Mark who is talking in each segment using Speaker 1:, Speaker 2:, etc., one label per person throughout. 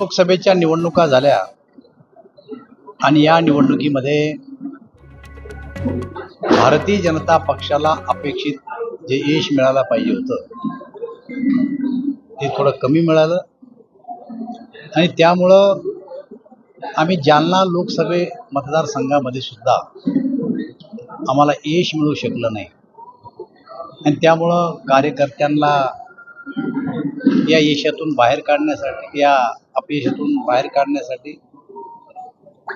Speaker 1: लोकसभेच्या निवडणुका झाल्या आणि या निवडणुकीमध्ये भारतीय जनता पक्षाला अपेक्षित जे यश मिळायला पाहिजे होतं ते थोडं कमी मिळालं. आणि त्यामुळं आम्ही जालना लोकसभे मतदारसंघामध्ये सुद्धा आम्हाला यश मिळू शकलं नाही. आणि त्यामुळं कार्यकर्त्यांना या यशातून बाहेर काढण्यासाठी या अपयशातून बाहेर काढण्यासाठी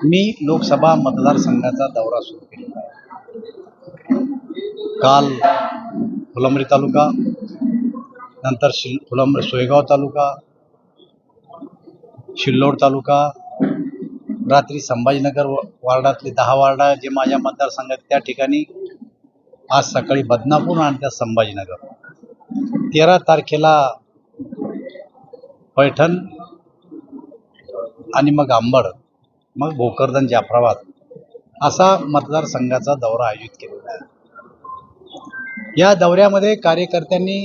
Speaker 1: मी लोकसभा मतदारसंघाचा दौरा सुरू केलेला आहे. काल फुलंब्री तालुका नंतर शिल फुलंब्री सोयगाव तालुका शिल्लोड तालुका रात्री संभाजीनगर वार्डातले दहा वार्डा जे माझ्या मतदारसंघात त्या ठिकाणी आज सकाळी बदनापूर आणि त्या संभाजीनगर. तेरा तारखेला पैठण आणि मग आंबड मग भोकरदन जाफराबाद असा मतदारसंघाचा दौरा आयोजित केलेला आहे. या दौऱ्यामध्ये कार्यकर्त्यांनी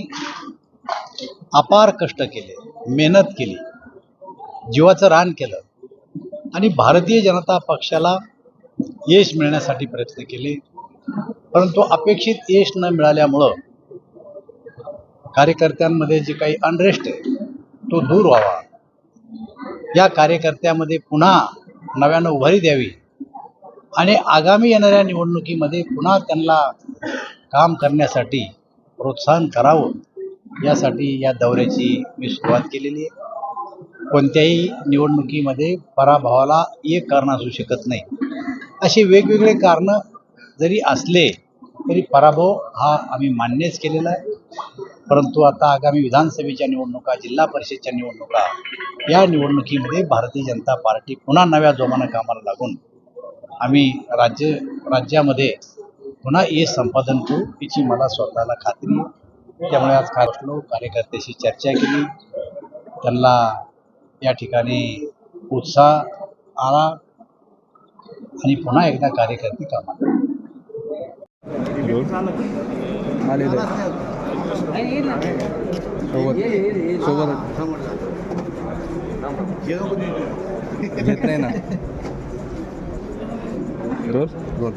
Speaker 1: अपार कष्ट केले मेहनत केली जीवाचं रान केलं आणि भारतीय जनता पक्षाला यश मिळण्यासाठी प्रयत्न केले. परंतु अपेक्षित यश न मिळाल्यामुळं कार्यकर्त्यांमध्ये जे काही अनरेस्ट आहे तो दूर व्हावा. या कार्यकर्त्यामध्ये पुन्हा नव्यानं उभारी द्यावी. आणि आगामी येणाऱ्या निवडणुकीमध्ये पुन्हा त्यांना काम करण्यासाठी प्रोत्साहन करावं यासाठी या दौऱ्याची मी सुरुवात केलेली आहे. कोणत्याही निवडणुकीमध्ये पराभवाला एक कारण असू शकत नाही. असे वेगवेगळे कारणं जरी असले तरी पराभव हा आम्ही मान्यच केलेला आहे. परंतु आता आगामी विधानसभेच्या निवडणुका जिल्हा परिषदच्या निवडणुका या निवडणुकीमध्ये भारतीय जनता पार्टी पुन्हा नव्या जोमानं कामाला लागून आम्ही राज्य राज्यामध्ये पुन्हा यश संपादन करू याची मला स्वतःला खात्री त्यामुळे आज खास कार्यकर्त्याशी चर्चा केली. त्यांना या ठिकाणी उत्साह आला आणि पुन्हा एकदा कार्यकर्ते कामाला.
Speaker 2: सोबत. सोबत. घेत नाही ना रोल रोल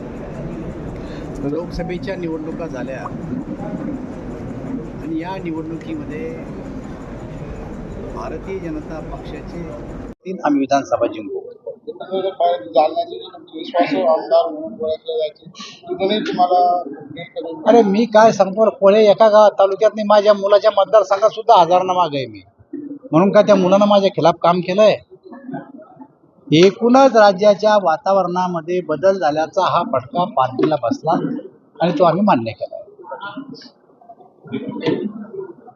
Speaker 1: लोकसभेच्या निवडणुका झाल्या. आणि या निवडणुकीमध्ये भारतीय जनता पक्षाचे तीन आम्ही विधानसभा जिंकू.
Speaker 3: जालन्याचे विश्वासू आमदार म्हणून ओळखले जायचे तुम्हाला
Speaker 1: अरे मी काय सांगतो कोळे एका गावात तालुक्यात नाही माझ्या मुलाच्या मतदारसंघात सुद्धा हजारांना माग आहे मी. म्हणून काय त्या मुलानं माझ्या खिलाफ काम केलंय? एकूणच राज्याच्या वातावरणामध्ये बदल झाल्याचा हा फटका पार्टीला बसला आणि तो आम्ही मान्य केला